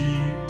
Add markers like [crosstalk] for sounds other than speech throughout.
짐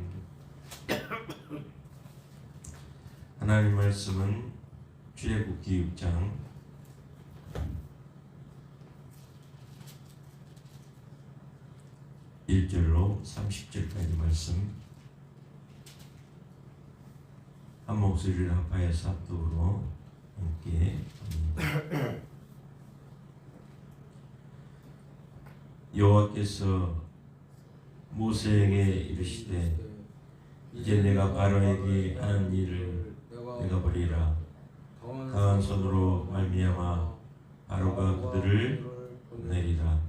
[coughs] 하나님 말씀은 출애굽기 6장. 1절로 30절까지 말씀. 한 목소리를 합하여서 합독으로 함께 여호와께서 모세에게 이르시되 이제 내가 바로에게 하는 일을 내가 보리라. 강한 손으로 말미암아 바로가 그들을 내리라.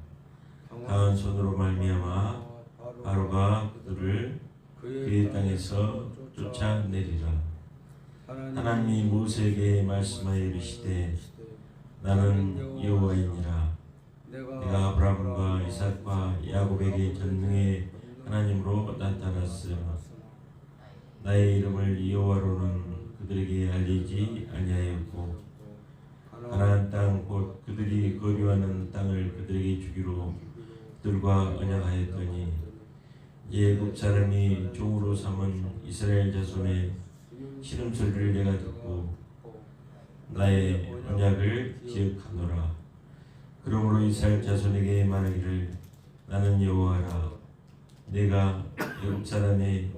강한 손으로 말미암아 바로가 그들을 그의 땅에서 쫓아내리라. 하나님이 모세에게 말씀하여 이르시되 나는 여호와이니라. 내가 아브라함과 이삭과 야곱에게 전능의 하나님으로 나타났으나 나의 이름을 여호와로는 그들에게 알리지 아니하였고 가나안 땅 곧 그들이 거류하는 땅을 그들에게 주기로 그들과 언약하였더니 예굽 사람이 종으로 삼은 이스라엘 자손의 시름소리를 내가 듣고 나의 언약을 기억하노라. 그러므로 이스라엘 자손에게 말하기를 나는 여호와라. 내가 예굽 사람의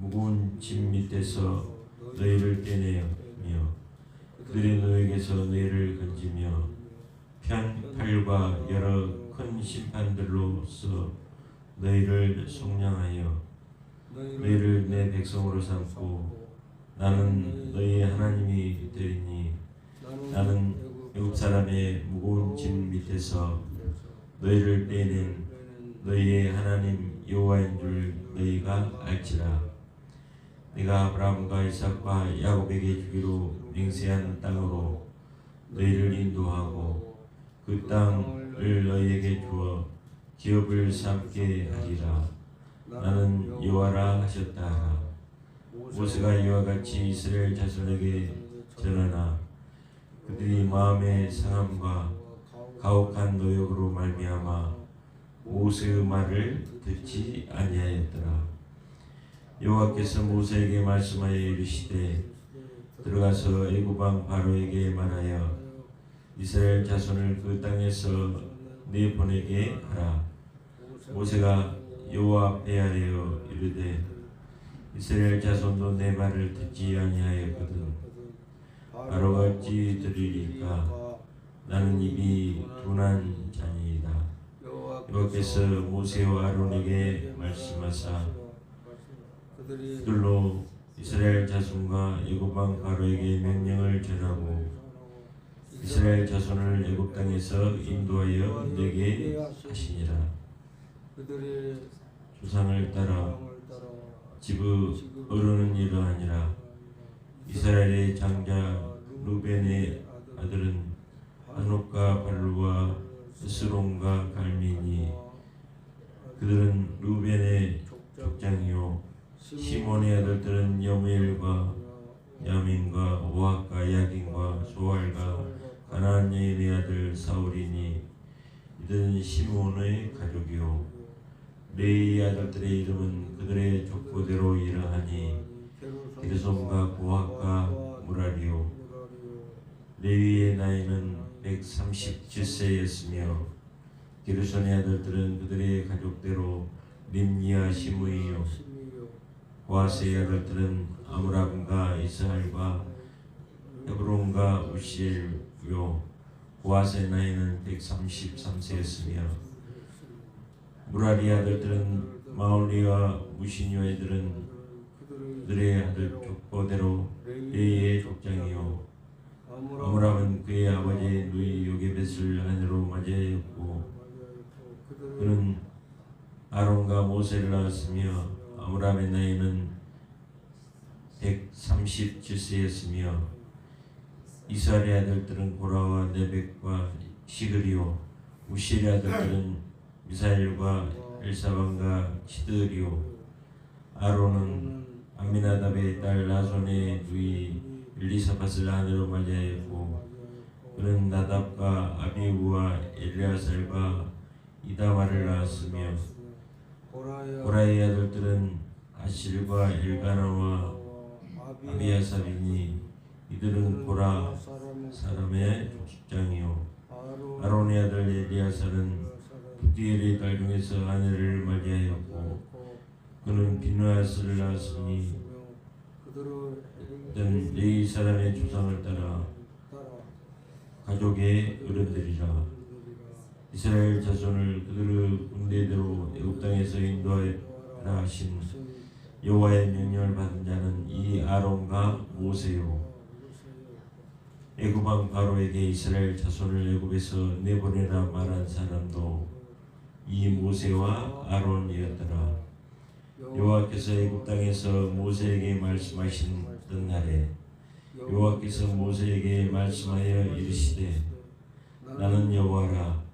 무거운 짐 밑에서 너희를 떼내며 그들이 너에게서 너희를 건지며 편 팔과 여러 큰 심판들로서 너희를 속량하여 너희를 내 백성으로 삼고 나는 너희의 하나님이 되리니 나는 외국 사람의 무거운 짐 밑에서 너희를 떼낸 너희의 하나님 여호와인 줄 너희가 알지라 내가 아브라함과 이삭과 야곱에게 주기로 맹세한 땅으로 너희를 인도하고 그 땅을 너희에게 주어 기업을 삼게 하리라. 나는 여호와라 하셨다. 모세가 이와 같이 이스라엘 자손에게 전하나 그들이 마음의 상함과 가혹한 노역으로 말미암아 모세의 말을 듣지 아니하였더라 여호와께서 모세에게 말씀하여 이르시되 들어가서 애굽 왕 바로에게 말하여 이스라엘 자손을 그 땅에서 내 보내게 하라. 모세가 여호와 앞에 아뢰어 이르되 이스라엘 자손도 내 말을 듣지 아니하였거든. 바로가 어찌 들으리까? 나는 입이 둔한 자니이다. 여호와께서 모세와 아론에게 말씀하사 그들로 이스라엘 자손과 애굽 왕 바로에게 명령을 전하고 이스라엘 자손을 애굽 땅에서 인도하여 내게 하시니라. 조상을 따라 집의 어른은 이러하니라. 이스라엘의 장자 루벤의 아들은 아녹과 발루와 스롱과 갈미니 그들은 루벤의 족장이요 시몬의 아들들은 여무엘과 야민과 오학과 야긴과 소알과 가나안 여인의 아들 사울이니 이들은 시몬의 가족이요. 레이 아들들의 이름은 그들의 족보대로 이러하니 게르솜과 고학과 무라리요. 레위의 나이는 137세였으며 게르손의 아들들은 그들의 가족대로 림니아 시므이요 고아스의 아들들은 아므람과 이스할과 헤브론과 우시엘요. 고아스의 나이는 133세였으며 무라리 아들들은 마올리와 무시뉴 애들은 그들의 아들 족보대로 레이의 족장이요. 아므람은 그의 아버지 누이 요게벳을 아내로 맞이하였고 그는 아론과 모세를 낳았으며 아므람의 나이는 137세였으며 이스라엘의 아들들은 고라와 네벡과 시그리오 우시엘의 아들들은 미사엘과 엘사반과 시드리오 아론은 암미나답의 딸 나손의 누이 엘리사밧을 아내로 맞이하였고 그는 나답과 아비우와 엘리아살과 이다마를 낳았으며 고라의 아들들은 아실과 엘가나와 아비아삽이니 이들은 고라 사람의 족장이요. 아론의 아들 엘리아살은 부디엘의 딸 중에서 아내를 맞이하였고 그는 비누아스를 낳았으니 그들은 네 사람의 조상을 따라 가족의 어른들이라 이스라엘 자손을 그들의 군대대로 애굽 땅에서 인도하라 하신 여호와의 명령을 받은 자는 이 아론과 모세요. 애굽 왕 바로에게 이스라엘 자손을 애굽에서 내보내라 말한 사람도 이 모세와 아론이었더라. 여호와께서 애굽 땅에서 모세에게 말씀하신 날에 여호와께서 모세에게 말씀하여 이르시되 나는 여호와라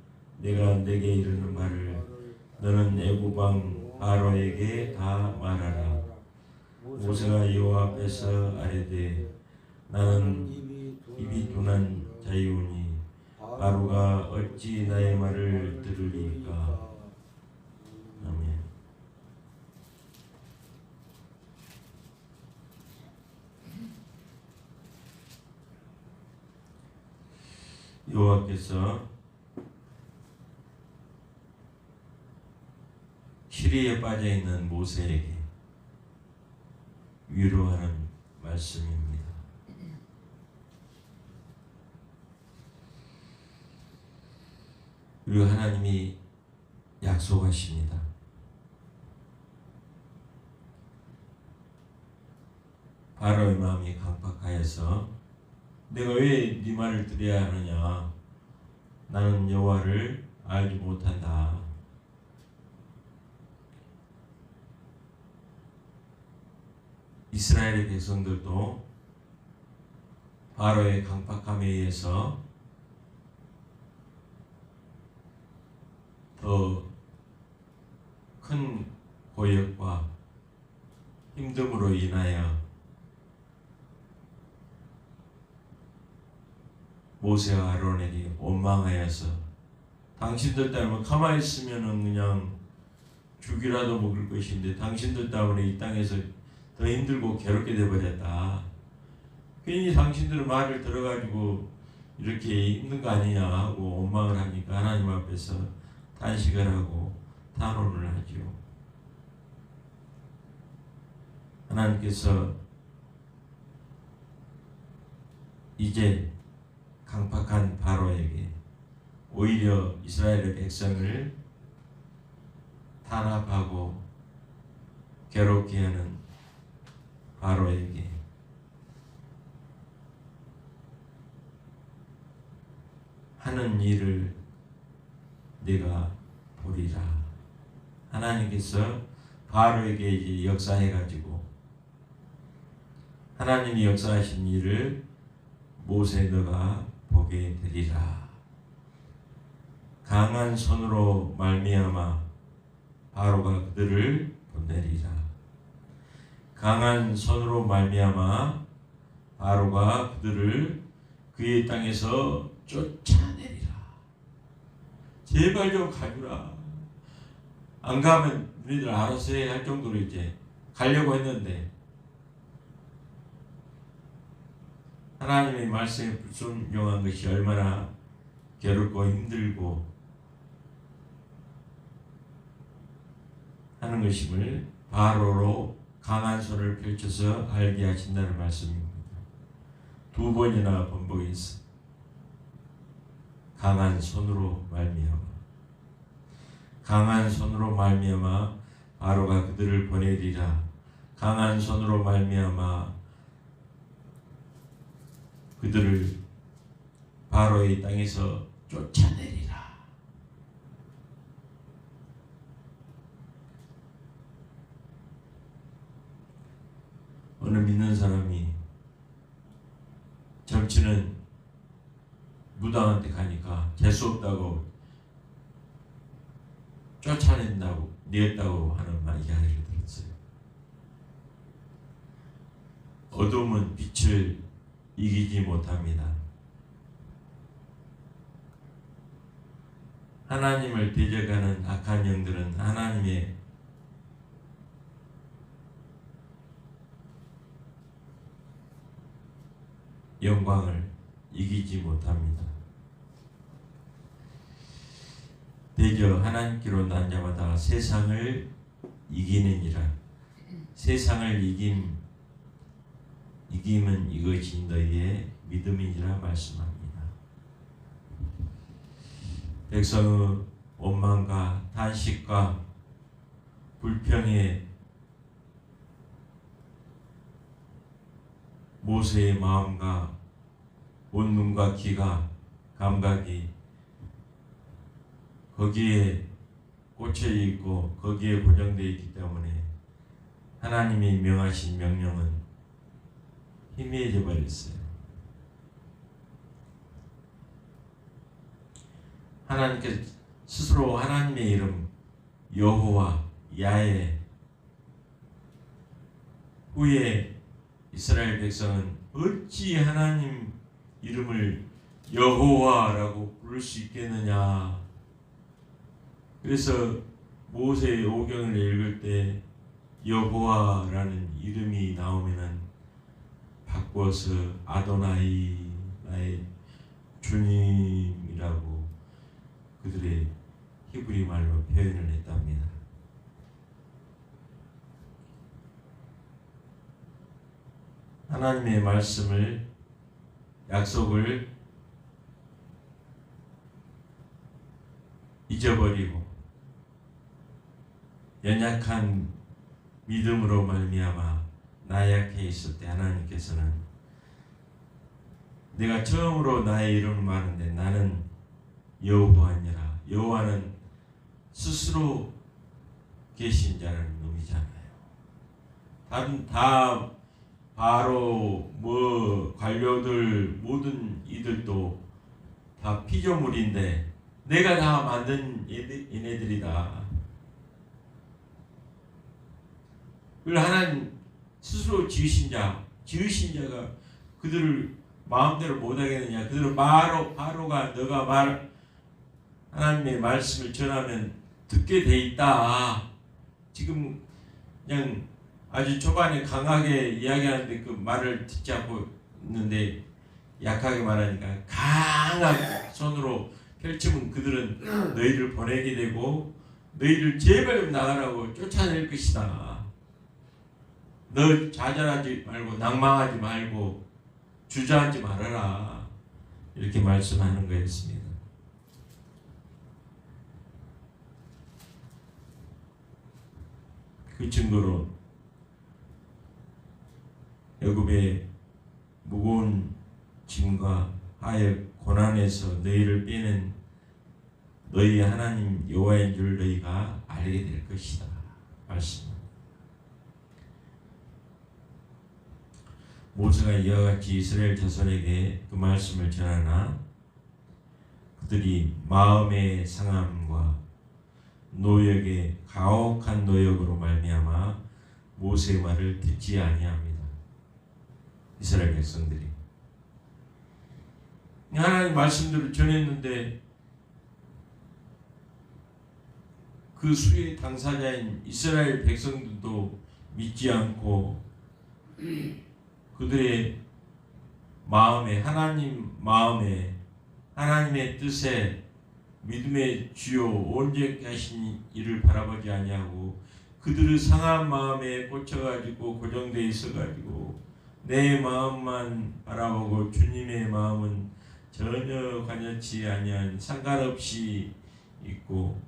내가 내게 이르는 말을 너는 애굽 왕 바로에게 다 말하라. 모세가 여호와 앞에서 아뢰되 나는 입이 둔한 자이오니 바로가 어찌 나의 말을 들으리까? 아멘. 여호와께서 시리에 빠져 있는 모세에게 위로하는 말씀입니다. 그리고 하나님이 약속하십니다. 바로의 마음이 강팍하여서 내가 왜 네 말을 들어야 하느냐? 나는 여호와를 알지 못한다. 이스라엘의 백성들도 바로의 강팍함에 의해서 더 큰 고역과 힘듦으로 인하여 모세와 아론에게 원망하여서 당신들 때문에 가만히 있으면은 그냥 죽이라도 먹을 것인데 당신들 때문에 이 땅에서 더 힘들고 괴롭게 돼버렸다. 괜히 당신들의 말을 들어가지고 이렇게 힘든 거 아니냐 하고 원망을 하니까 하나님 앞에서 단식을 하고 탄원을 하죠. 하나님께서 이제 강팍한 바로에게 오히려 이스라엘의 백성을 탄압하고 괴롭게 하는 바로에게 하는 일을 내가 보리라. 하나님께서 바로에게 이제 역사해 가지고 하나님이 역사하신 일을 모세 너가 보게 되리라. 강한 손으로 말미암아 바로가 그들을 보내리라. 강한 손으로 말미암아 바로가 그들을 그의 땅에서 쫓아내리라. 제발 좀 가주라. 안 가면 너희들 알아서 해할 정도로 이제 가려고 했는데 하나님의 말씀에 불순종한 것이 얼마나 괴롭고 힘들고 하는 것임을 바로로 강한 손을 펼쳐서 알게 하신다는 말씀입니다. 두 번이나 번복해서 강한 손으로 말미암아. 강한 손으로 말미암아 바로가 그들을 보내리라. 강한 손으로 말미암아 그들을 바로의 땅에서 쫓아내리 라 어느 믿는 사람이 정치는 무당한테 가니까 재수 없다고 쫓아낸다고 내었다고 하는 말 이야기를 들었어요. 어둠은 빛을 이기지 못합니다. 하나님을 대적하는 악한 영들은 하나님의 영광을 이기지 못합니다. 대저 하나님께로 난 자마다 세상을 이기느니라 세상을 이김 이김은 이것이 너희의 믿음이니라 말씀합니다. 백성의 원망과 단식과 불평에 모세의 마음과 온 눈과 귀가 감각이 거기에 꽂혀 있고 거기에 고정되어 있기 때문에 하나님이 명하신 명령은 희미해져 버렸어요. 하나님께서 스스로 하나님의 이름 여호와 야해 후에 이스라엘 백성은 어찌 하나님 이름을 여호와라고 부를 수 있겠느냐 그래서 모세의 오경을 읽을 때 여호와라는 이름이 나오면은 바꿔서 아도나이 나의 주님이라고 그들의 히브리 말로 표현을 했답니다. 하나님의 말씀을 약속을 잊어버리고 연약한 믿음으로 말미암아 나약해 있을 때 하나님께서는 내가 처음으로 나의 이름을 말하는데 나는 여호와니라 여호와는 스스로 계신 자라는 의미잖아요. 다른 다 바로 뭐 관료들 모든 이들도 다 피조물인데 내가 다 만든 얘네들이다. 그걸 하나님 스스로 지으신 자, 지으신 자가 그들을 마음대로 못하겠느냐? 그들은 바로 바로가 너가 말 하나님의 말씀을 전하면 듣게 돼 있다. 지금 그냥 아주 초반에 강하게 이야기하는데 그 말을 듣지 않고 있는데 약하게 말하니까 강하게 손으로 펼치면 그들은 너희를 보내게 되고 너희를 제발 나가라고 쫓아낼 것이다. 너 좌절하지 말고 낭망하지 말고 주저하지 말아라. 이렇게 말씀하는 거였습니다. 그 증거로 여급의 무거운 짐과 하의 고난에서 너희를 빼는 너희 하나님 여호와인 줄 너희가 알게 될 것이다. 말씀. 모세가 이와 같이 이스라엘 자손에게 그 말씀을 전하나 그들이 마음의 상함과 노역의 가혹한 노역으로 말미암아 모세의 말을 듣지 아니합니다. 이스라엘 백성들이. 하나님 말씀들을 전했는데 그 수의 당사자인 이스라엘 백성들도 믿지 않고 그들의 마음에 하나님 마음에 하나님의 뜻에 믿음의 주요 온전케 하신 이를 바라보지 아니하고 그들의 상한 마음에 꽂혀가지고 고정돼 있어가지고 내 마음만 바라보고 주님의 마음은 전혀 관여치 아니한 상관없이 있고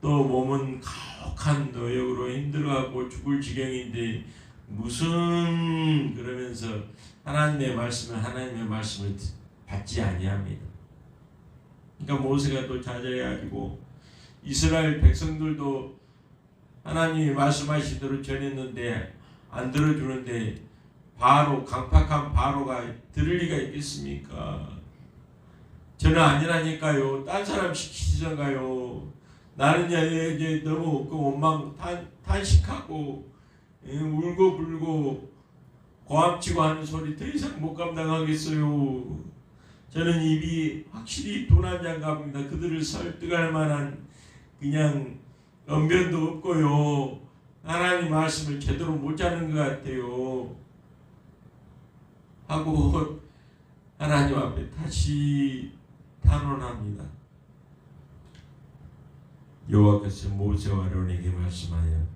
또 몸은 가혹한 노역으로 힘들어하고 죽을 지경인데 무슨 그러면서 하나님의 말씀을 하나님의 말씀을 받지 아니합니다. 그러니까 모세가 또 자제해가지고 이스라엘 백성들도 하나님이 말씀하신 대로 전했는데 안 들어주는데 바로 강팍한 바로가 들을 리가 있겠습니까? 저는 아니라니까요. 딴 사람 시키시던가요. 나는 이제 너무 그 원망 탄, 탄식하고 예, 울고 불고 고함치고 하는 소리 더 이상 못 감당하겠어요. 저는 입이 확실히 도난 장갑입니다. 그들을 설득할 만한 그냥 언변도 없고요. 하나님 말씀을 제대로 못 자는 것 같아요. 하고 [laughs] 하나님 앞에 다시 탄원합니다. 여호와께서 모세와 아론에게 말씀하여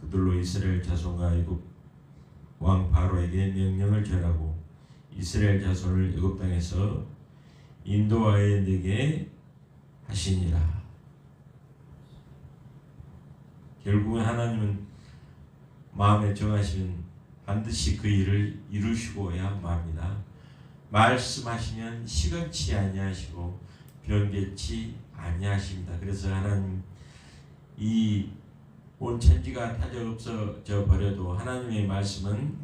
그들로 이스라엘 자손과 애굽 왕 바로에게 명령을 전하고 이스라엘 자손을 애굽 땅에서 인도하여 내게 하시니라. 결국은 하나님은 마음에 정하시면 반드시 그 일을 이루시고야 맙니다. 말씀하시면 시건치 아니하시고 변개치 아니하십니다. 그래서 하나님 이 온 천지가 타져 없어져 버려도 하나님의 말씀은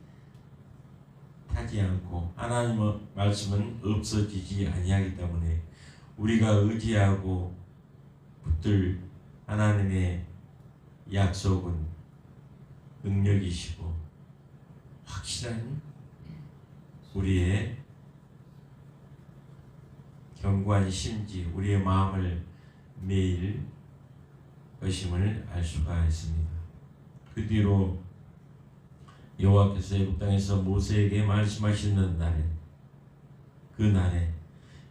타지 않고 하나님의 말씀은 없어지지 아니하기 때문에 우리가 의지하고 붙들 하나님의 약속은 능력이시고 확실한 우리의 견고한 심지, 우리의 마음을 매일 것임을 알 수가 있습니다. 그 뒤로 여호와께서 애굽 땅에서 모세에게 말씀하시는 날에 그 날에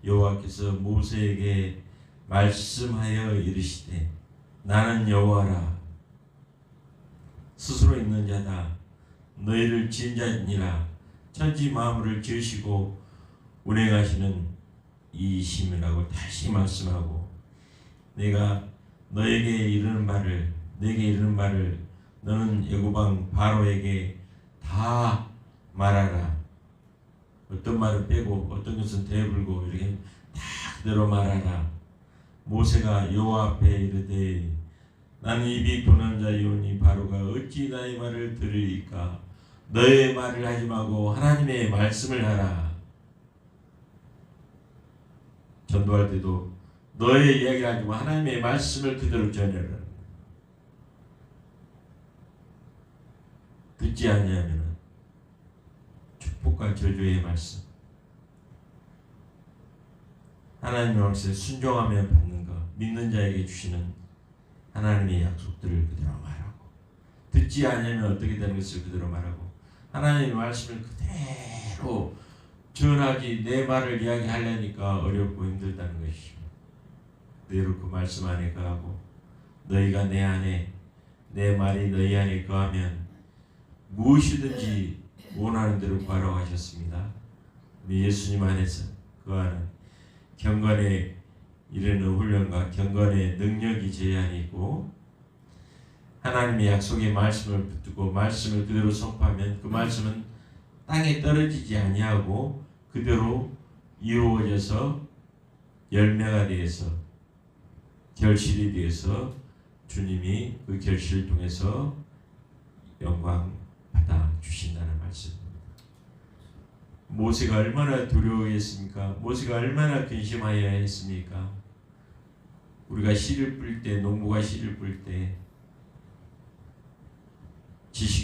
여호와께서 모세에게 말씀하여 이르시되 나는 여호와라. 스스로 있는 자다 너희를 지은 자니라. 천지 만물을 지으시고 운행하시는 이심이라고 다시 말씀하고 내가 너에게 이르는 말을 내게 이르는 말을 너는 애고방 바로에게 다 말하라. 어떤 말을 빼고 어떤 것은 대불고 이렇게 다 그대로 말하라. 모세가 여호와 앞에 이르되 나는 입이 분한 자이오니 바로가 어찌 나의 말을 들으리까 너의 말을 하지 말고 하나님의 말씀을 하라. 전도할 때도 너의 이야기를 하지 마 하나님의 말씀을 그대로 전해라. 듣지 아니하면 축복과 저주의 말씀. 하나님의 말씀에 순종하며 받는 것 믿는 자에게 주시는 하나님의 약속들을 그대로 말하고 듣지 않으면 어떻게 되는 것을 그대로 말하고 하나님의 말씀을 그대로 전하지 내 말을 이야기하려니까 어렵고 힘들다는 것이죠. 너희로 그 말씀 안에 거하고 너희가 내 안에 내 말이 너희 안에 거하면 무엇이든지 원하는 대로 구하라고 하셨습니다. 우리 예수님 안에서 거하는 경건에 이르는 훈련과 경건의 능력이 제한이 있고 하나님의 약속의 말씀을 붙들고 말씀을 그대로 선포하면 그 말씀은 땅에 떨어지지 아니하고 그대로 이루어져서 열매가 되어서 결실이 되어서 주님이 그 결실을 통해서 영광 받아 주신다는 말씀입니다. 모세가 얼마나 두려워했습니까? 모세가 얼마나 근심하여 했습니까? 우리가 씨를 뿌릴 때, 농부가 씨를 뿌릴 때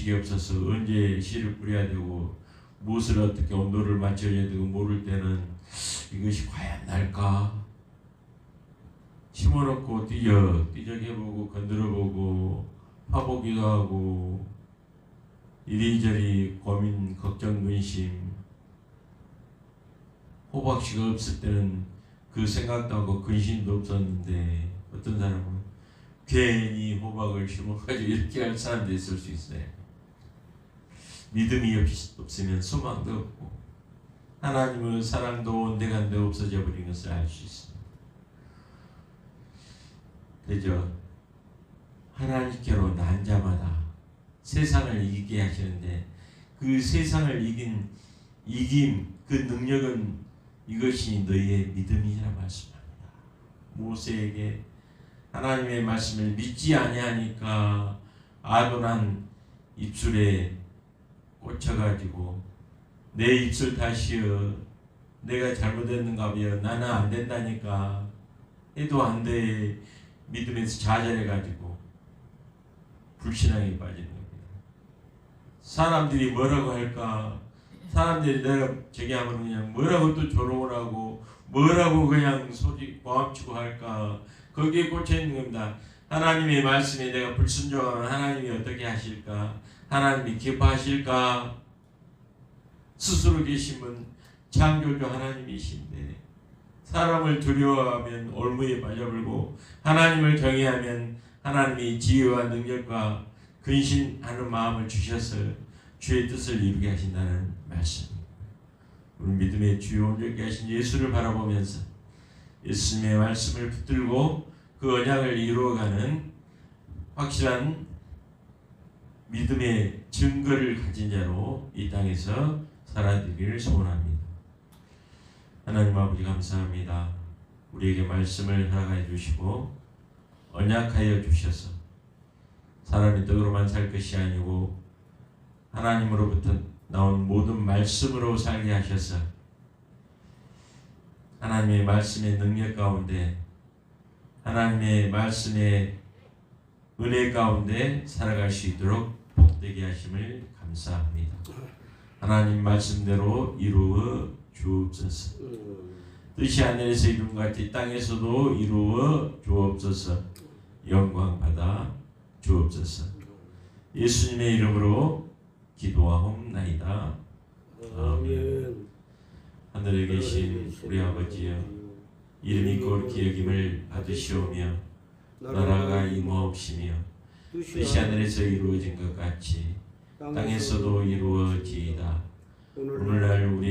지식이 없어서 언제 씨를 뿌려야 되고 무엇을 어떻게 온도를 맞춰야 되고 모를 때는 이것이 과연 날까? 심어놓고 뛰어 뛰적해보고 건드려보고 파보기도 하고 이리저리 고민 걱정 근심 호박씨가 없을 때는 그 생각도 하고 근심도 없었는데 어떤 사람은 괜히 호박을 심어가지고 이렇게 할 사람도 있을 수 있어요. 믿음이 없- 없으면 소망도 없고 하나님의 사랑도 온데간데 없어져 버린 것을 알 수 있습니다. 그죠? 하나님께로 난 자마다 세상을 이기게 하시는데 그 세상을 이긴 이김 그 능력은 이것이 너희의 믿음이라 말씀합니다. 모세에게 하나님의 말씀을 믿지 아니하니까 아도난 입술에 꽂혀가지고 내 입술 다시여 내가 잘못했는가 봐요. 나는 안 된다니까. 해도 안 돼. 믿음에서 좌절해가지고 불신앙에 빠지는 겁니다. 사람들이 뭐라고 할까? 사람들이 내가 저기 하면 그냥 뭐라고 또 조롱을 하고 뭐라고 그냥 소리 고함치고 할까? 거기에 꽂혀 있는 겁니다. 하나님의 말씀에 내가 불순종하면 하나님이 어떻게 하실까? 하나님이 기뻐하실까? 스스로 분 창조주 하나님이신데 사람을 두려워하면 올무에 빠져들고 하나님을 경외하면 하나님이 지혜와 능력과 근신하는 마음을 주셔서 주의 뜻을 이루게 하신다는 말씀입니다. 우리 믿음의 주요 온전케 하신 예수를 바라보면서 예수님의 말씀을 붙들고 그 언약을 이루어가는 확실한 믿음의 증거를 가진 자로 이 땅에서 살아들기를 소원합니다. 하나님 아버지 감사합니다. 우리에게 말씀을 허락해 주시고 언약하여 주셔서 사람이 떡으로만 살 것이 아니고 하나님으로부터 나온 모든 말씀으로 살게 하셔서 하나님의 말씀의 능력 가운데 하나님의 말씀의 은혜 가운데 살아갈 수 있도록 복되게 하심을 감사합니다. 하나님 말씀대로 이루어 주옵소서. 뜻이 하늘에서 이룬 것 같이 땅에서도 이루어 주옵소서. 영광 받아 주옵소서. 예수님의 이름으로 기도하옵나이다. 아멘. 하늘에 계신 우리 아버지여 이름이 거룩히 여김을 받으시오며 나라가 이모없으며 뜻이 하늘에서 이루어진 것 같이 땅에서도 이루어지이다. 오늘날 우리